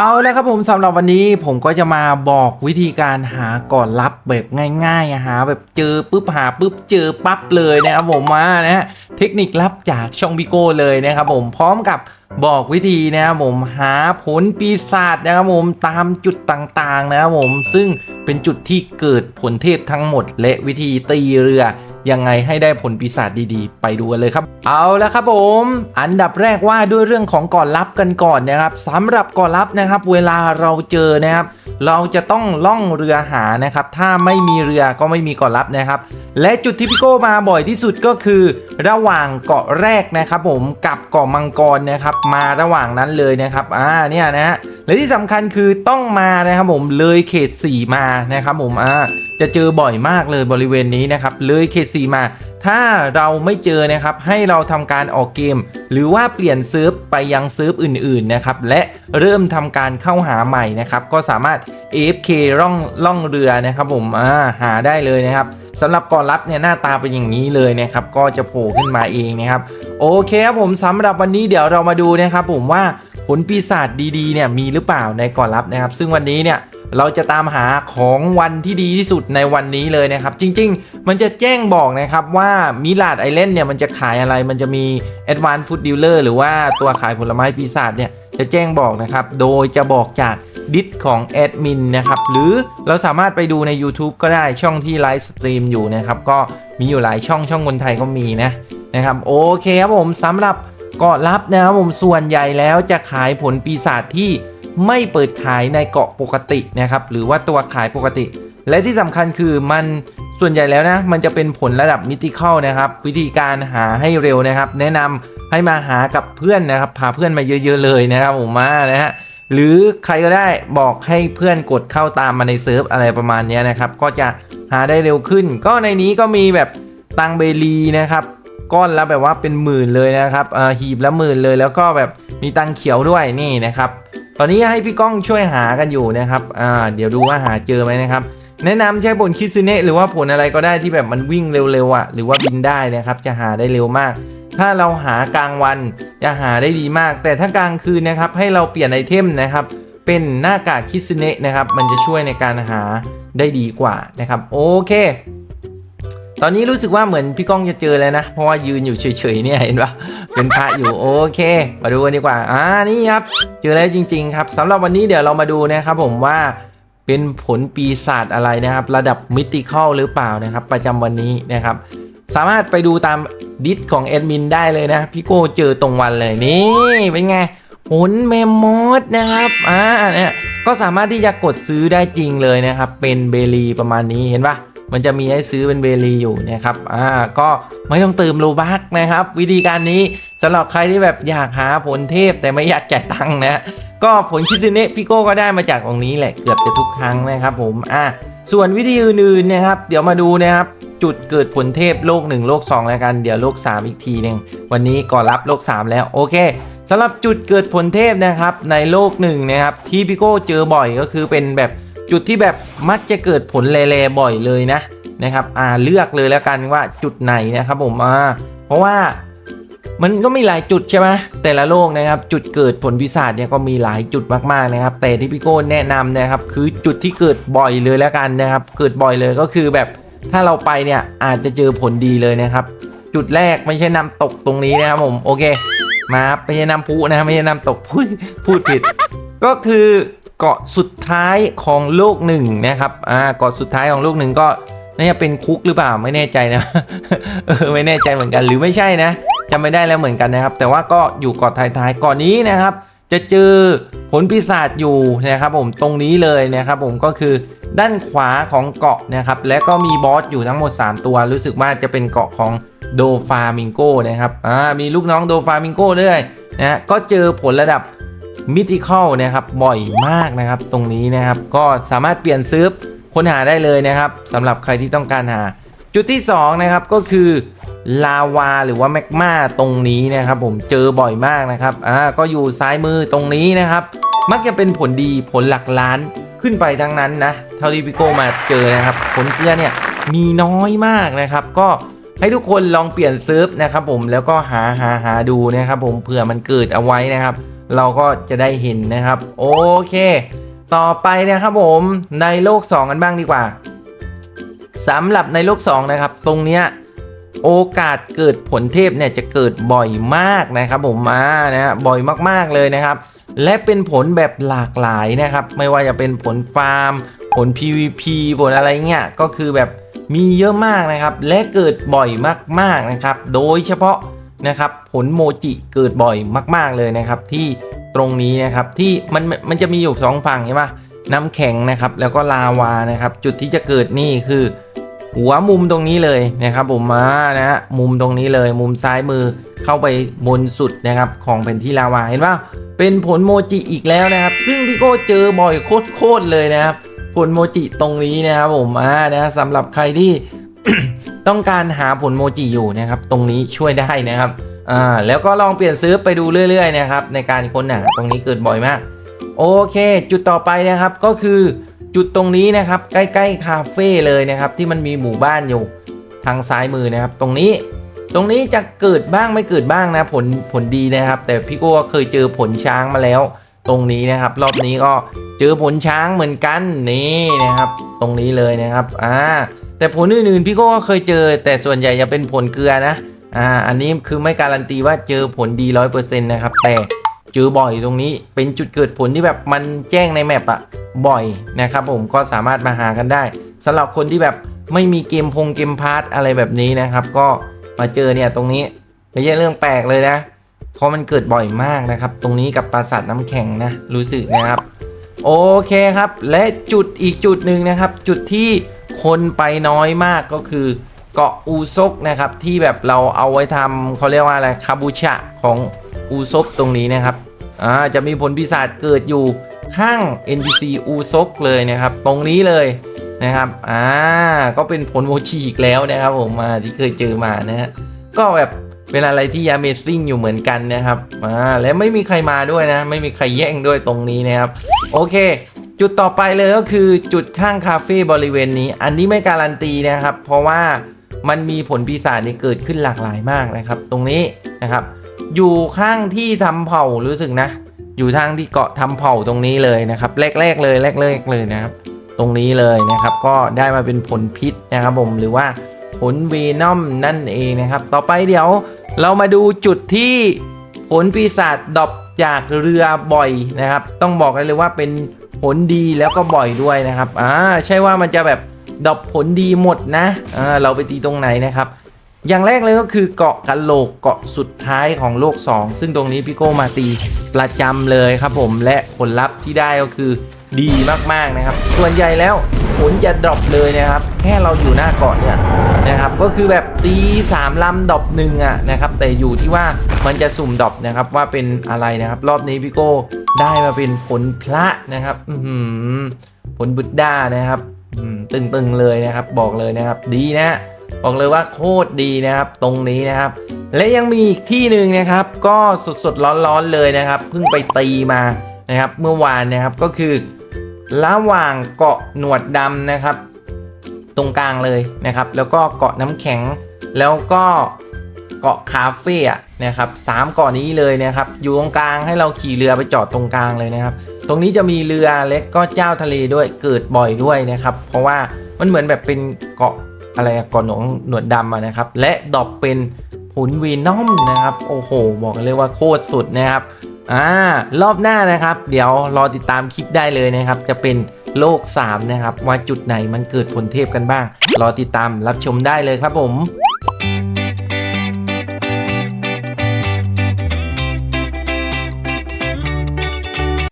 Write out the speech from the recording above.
เอาแล้วครับผมสำหรับวันนี้ผมก็จะมาบอกวิธีการหาก่อนรับแบบง่ายๆอะหาแบบเจอปุ๊บหาปุ๊บเจอปั๊บเลยนะครับผมมานะฮะเทคนิคลับจากช่องบิโก้เลยนะครับผมพร้อมกับบอกวิธีนะครับผมหาผลปีศาจนะครับผมตามจุดต่างๆนะครับผมซึ่งเป็นจุดที่เกิดผลเทพทั้งหมดและวิธีตีเรือ ยังไงให้ได้ผลปีศาจดีๆ ไปดูกันเลยครับ เอาแล้วครับผม อันดับแรกว่าด้วยเรื่องของก่อนรับกันก่อนนะครับสำหรับก่อนรับนะครับ เวลาเราเจอนะครับ เราจะต้องล่องเรือหานะครับ ถ้าไม่มีเรือก็ไม่มีก่อนรับนะครับ และจุดที่พี่โก้มาบ่อยที่สุดก็คือ ระหว่างเกาะแรกนะครับ ผมกับเกาะมังกรนะครับ มาระหว่างนั้นเลยนะครับอ่าเนี่ยนะฮะและที่สำคัญคือต้องมานะครับผมเลยเขต 4 มานะครับผมอ่าจะเจอบ่อยมากเลยบริเวณนี้นะครับเลยเขต4มา ถ้าเราไม่เจอนะครับ ให้เราทำการออกเกม หรือว่าเปลี่ยนเซิร์ฟไปยังเซิร์ฟอื่นๆนะครับ และเริ่มทำการเข้าหาใหม่นะครับ ก็สามารถ AFK ร่องล่องเรือนะครับ ผมอ่าหาได้เลยนะครับสำหรับก่อนรับเนี่ยหน้าตาเป็นอย่างนี้เลยนะครับ ก็จะโผล่ขึ้นมาเองนะครับ โอเคครับผมสำหรับวันนี้เดี๋ยวเรามาดูนะครับ ผมว่าผลปีศาจดีๆเนี่ยมีหรือเปล่าในก่อนรับนะครับ ซึ่งวันนี้เนี่ย เราจะตามหาของวันที่ดีที่สุดในวันนี้เลยนะครับ จริง ๆ มันจะแจ้งบอกนะครับว่ามิลาดไอแลนด์เนี่ยมันจะขายอะไรมันจะมี Advanced Food Dealer หรือว่าตัวขายผลไม้ปีศาจเนี่ยจะแจ้งบอกนะครับ โดยจะบอกจากดิสของแอดมินนะครับ หรือเราสามารถไปดูใน YouTube ก็ได้ช่องที่ไลฟ์สตรีมอยู่นะครับ ก็มีอยู่หลายช่องช่องคนไทยก็มีนะนะครับ โอเคครับผมสำหรับ เกาะลับนะครับผมส่วนใหญ่แล้วจะขายผลปีศาจที่ไม่เปิดขายในเกาะปกตินะครับหรือว่าตัวขายปกติ และที่สำคัญคือมันส่วนใหญ่แล้วนะมันจะเป็นผลระดับมิติเข้านะครับ วิธีการหาให้เร็วนะครับ แนะนำให้มาหากับเพื่อนนะครับพาเพื่อนมาเยอะๆเลยนะครับผมมานะฮะหรือใครก็ได้บอกให้เพื่อนกดเข้าตามมาในเซิร์ฟอะไรประมาณนี้นะครับ ก็จะหาได้เร็วขึ้น ก็ในนี้ก็มีแบบตังเบลีนะครับ ก้อนและแบบว่าเป็นหมื่นเลยนะครับอ่อหีบละหมื่นเลย แล้วก็แบบมีตังเขียวด้วยนี่นะครับ ตอนนี้ให้พี่ก้องช่วยหากันอยู่นะครับอ่าเดี๋ยวดูว่าหาเจอไหมนะครับ แนะนำใช้ผลคิดซึเนะหรือว่าผลอะไรก็ได้ที่แบบมันวิ่งเร็วๆอะหรือว่าบินได้นะครับ จะหาได้เร็วมาก ถ้าเราหากลางวันจะหาได้ดีมาก แต่ถ้ากลางคืนนะครับให้เราเปลี่ยนไอเทมนะครับเป็นหน้ากากคิดซึเนะนะครับ มันจะช่วยในการหาได้ดีกว่านะครับ โอเค ตอนนี้รู้สึกว่าเหมือนพี่ก้องจะเจอแล้วนะ เพราะว่ายืนอยู่เฉยๆเนี่ยเห็นปะเป็นพระอยู่โอเค มาดูกันดีกว่าอ่านี่ครับ เจอแล้วจริง ๆ ครับสำหรับวันนี้เดี๋ยวเรามาดูนะครับผมว่าเป็นผลปีศาจอะไรนะครับ ระดับมิติคอลหรือเปล่านะครับ ประจำวันนี้นะครับ สามารถไปดูตามดิสของแอดมินได้เลยนะพี่โก้เจอตรงวันเลยนี่เป็นไงผลเมมมอสนะครับอ่าเนี่ยก็สามารถที่จะกดซื้อได้จริงเลยนะครับ เป็นเบลีประมาณนี้เห็นปะ มันจะมีให้ซื้อเป็นเบลีอยู่นะครับอ่าก็ไม่ต้องเติมโลบักนะครับ วิธีการนี้สำหรับใครที่แบบอยากหาผลเทพแต่ไม่อยากจ่ายตังค์นะก็ผลคิดซึเนะพี่โก้ก็ได้มาจากตรงนี้แหละเกือบจะทุกครั้งนะครับผมอะส่วนวิธีอื่นๆนะครับ เดี๋ยวมาดูนะครับจุดเกิดผลเทพโลก 1 โลก 2 แล้วกันเดี๋ยวโลก 3 อีกทีหนึ่งวันนี้ก่อรับโลก 3 แล้วโอเคสำหรับจุดเกิดผลเทพนะครับในโลกหนึ่งนะครับที่พี่โก้เจอบ่อยก็คือเป็นแบบ จุดที่แบบมักจะเกิดผลแลๆบ่อยเลยนะนะครับอ่าเลือกเลยแล้วกันว่าจุดไหนนะครับผมอ่าเพราะว่ามันก็มีหลายจุดใช่ไหมแต่ละโลกนะครับจุดเกิดผลพิศาจเนี่ยก็มีหลายจุดมากๆนะครับ แต่ที่พี่โก้แนะนำนะครับ คือจุดที่เกิดบ่อยเลยแล้วกันนะครับ เกิดบ่อยเลยก็คือแบบถ้าเราไปเนี่ยอาจจะเจอผลดีเลยนะครับ จุดแรกไม่ใช่น้ำตกตรงนี้นะครับผมโอเค มาครับไม่ใช่น้ำพุนะครับไม่ใช่น้ำตกพูดพูดผิด ก็คือ เกาะสุดท้ายของโลกหนึ่งนะครับ อ่า เกาะสุดท้ายของโลกหนึ่งก็น่าจะเป็นคุกหรือเปล่าไม่แน่ใจนะ เออไม่แน่ใจเหมือนกันหรือไม่ใช่นะจำไม่ได้แล้วเหมือนกันนะครับ แต่ว่าก็อยู่เกาะท้ายๆเก่อนนี้นะครับ จะเจอผลปีศาจอยู่นะครับ ผมตรงนี้เลยนะครับ ผมก็คือด้านขวาของเกาะนะครับ และก็มีบอสอยู่ทั้งหมด 3 ตัว รู้สึกว่าจะเป็นเกาะของโดฟามิงโกนะครับ อ่า มีลูกน้องโดฟามิงโกด้วยนะ ก็เจอผลระดับ มิติคอลนะครับบ่อยมากนะครับตรงนี้นะครับก็สามารถเปลี่ยนซื้อค้นหาได้เลยนะครับสำหรับใครที่ต้องการหา จุดที่2นะครับก็คือลาวาหรือว่าแมกมาตรงนี้นะครับผมเจอบ่อยมากนะครับอ่าก็อยู่ซ้ายมือตรงนี้นะครับ มักจะเป็นผลดีผลหลักล้านขึ้นไปทั้งนั้นนะเท่าที่พี่โก้มาเจอนะครับ ผลเกลือเนี่ยมีน้อยมากนะครับ ก็ให้ทุกคนลองเปลี่ยนเซิร์ฟนะครับผมแล้วก็หาหาหาดูนะครับผมเผื่อมันเกิดเอาไว้นะครับ เราก็จะได้เห็นนะครับ โอเค ต่อไปนะครับผมในโลก 2 กันบ้างดีกว่าสำหรับในโลก 2 นะครับ ตรงเนี้ยโอกาสเกิดผลเทพเนี่ยจะเกิดบ่อยมากนะครับผมมานะฮะบ่อยมากๆเลยนะครับ และเป็นผลแบบหลากหลายนะครับ ไม่ว่าจะเป็นผลฟาร์ม ผล PVP ผลอะไรเงี้ยก็คือแบบมีเยอะมากนะครับ และเกิดบ่อยมากๆนะครับ โดยเฉพาะ นะครับผลโมจิเกิดบ่อยมาก ๆเลยนะครับที่ตรงนี้นะครับที่มันมันจะมีอยู่สองฝั่งใช่ปะน้ำแข็งนะครับแล้วก็ลาวานะครับจุดที่จะเกิดนี่คือ หัวมุมตรงนี้เลยนะครับผมมานะฮะมุมตรงนี้เลย มุมซ้ายมือเข้าไปบนสุดนะครับของแผ่นที่ลาวาเห็นป่ะเป็นผลโมจิอีกแล้วนะครับ ซึ่งพี่โก้เจอบ่อยโคตรๆเลยนะครับผลโมจิตรงนี้นะครับผมอ่านะสำหรับใครที่ ต้องการหาผลโมจิอยู่นะครับตรงนี้ช่วยได้นะครับอ่าแล้วก็ลองเปลี่ยนซื้อไปดูเรื่อยๆนะครับในการค้นหาตรงนี้เกิดบ่อยมาก โอเค จุดต่อไปนะครับก็คือจุดตรงนี้นะครับใกล้ๆคาเฟ่เลยนะครับที่มันมีหมู่บ้านอยู่ทางซ้ายมือนะครับ ตรงนี้ตรงนี้จะเกิดบ้างไม่เกิดบ้างนะผลผลดีนะครับ แต่พี่โก้เคยเจอผลช้างมาแล้ว ตรงนี้นะครับ รอบนี้ก็เจอผลช้างเหมือนกันนี่นะครับ ตรงนี้เลยนะครับอ่า แต่ผลอื่นๆพี่ก็เคยเจอ แต่ส่วนใหญ่จะเป็นผลเกลือนะอ่าอันนี้คือไม่การันตีว่าเจอผลดีร้อยเปอร์เซ็นต์นะครับแต่เจอบ่อยตรงนี้เป็นจุดเกิดผลที่แบบมันแจ้งในแมปอะบ่อยนะครับผมก็สามารถมาหากันได้สำหรับคนที่แบบไม่มีเกมพงเกมพาร์ทอะไรแบบนี้นะครับ ก็มาเจอเนี่ยตรงนี้ไม่ใช่เรื่องแปลกเลยนะเพราะมันเกิดบ่อยมากนะครับ ตรงนี้กับปราสาทน้ำแข็งนะรู้สึกนะครับ โอเคครับ และจุดอีกจุดหนึ่งนะครับ จุดที่ คนไปน้อยมากก็คือเกาะอูซกนะครับ ที่แบบเราเอาไว้ทำเขาเรียกว่าอะไรคาบูชะของอูซกตรงนี้นะครับอ่าจะมีผลพิศาจเกิดอยู่ข้าง NPC อูซกเลยนะครับ ตรงนี้เลยนะครับอ่าก็เป็นผลโมชิอีกแล้วนะครับผมมาที่เคยเจอมานะฮะก็แบบเป็นอะไรที่ยาเมซิ่งอยู่เหมือนกันนะครับอ่าและไม่มีใครมาด้วยนะ ไม่มีใครแย่งด้วยตรงนี้นะครับ โอเค จุดต่อไปเลยก็คือจุดข้างคาเฟ่บริเวณนี้ อันนี้ไม่การันตีนะครับ เพราะว่ามันมีผลปีศาจนี่เกิดขึ้นหลากหลายมากนะครับ ตรงนี้นะครับ อยู่ข้างที่ทำเผ่ารู้สึกนะ อยู่ทางที่เกาะทำเผ่าตรงนี้เลยนะครับแรกๆเลยแรกๆเลยนะครับ ตรงนี้เลยนะครับ ก็ได้มาเป็นผลพิษนะครับผมหรือว่าผลเวนอมนั่นเองนะครับ ต่อไปเดี๋ยวเรามาดูจุดที่ผลปีศาจดอปจากเรือบ่อยนะครับ ต้องบอกเลยว่าเป็น ผลดีแล้วก็บ่อยด้วยนะครับอ่าใช่ว่ามันจะแบบดรอปผลดีหมดนะอ่าเราไปตีตรงไหนนะครับ อย่างแรกเลยก็คือเกาะกันโหลกเกาะสุดท้ายของโลก 2 ซึ่งตรงนี้พี่โก้มาตีประจำเลยครับผมและผลลัพธ์ที่ได้ก็คือดีมากๆนะครับ ส่วนใหญ่แล้วผลจะดรอปเลยนะครับ แค่เราอยู่หน้าเกาะเนี่ย นะครับก็คือแบบตี3ลำดอปหนึ่งอะนะครับแต่อยู่ที่ว่ามันจะสุ่มดอปนะครับว่าเป็นอะไรนะครับ รอบนี้พี่โก้ได้มาเป็นผลพระนะครับผลบุตด้านะครับตึงๆเลยนะครับ บอกเลยนะครับดีนะบอกเลยว่าโคตรดีนะครับตรงนี้นะครับ และยังมีอีกที่หนึ่งนะครับ ก็สดๆร้อนๆเลยนะครับเพิ่งไปตีมานะครับ เมื่อวานนะครับก็คือระหว่างเกาะหนวดดำนะครับ ตรงกลางเลยนะครับ แล้วก็เกาะน้ำแข็ง แล้วก็เกาะคาเฟ่อะนะครับสามเกาะนี้เลยนะครับ อยู่ตรงกลางให้เราขี่เรือไปจอดตรงกลางเลยนะครับ ตรงนี้จะมีเรือเล็กก็เจ้าทะเลด้วยเกิดบ่อยด้วยนะครับ เพราะว่ามันเหมือนแบบเป็นเกาะอะไรเกาะหนองหนวดดำนะครับ และดอกเป็นผลวีนอมนะครับ โอ้โห บอกเลยว่าโคตรสุดนะครับอ่ารอบหน้านะครับ เดี๋ยวรอติดตามคลิปได้เลยนะครับ จะเป็น โลก 3 นะครับ ว่าจุดไหนมันเกิดผลเทพกันบ้าง รอติดตามรับชมได้เลยครับผม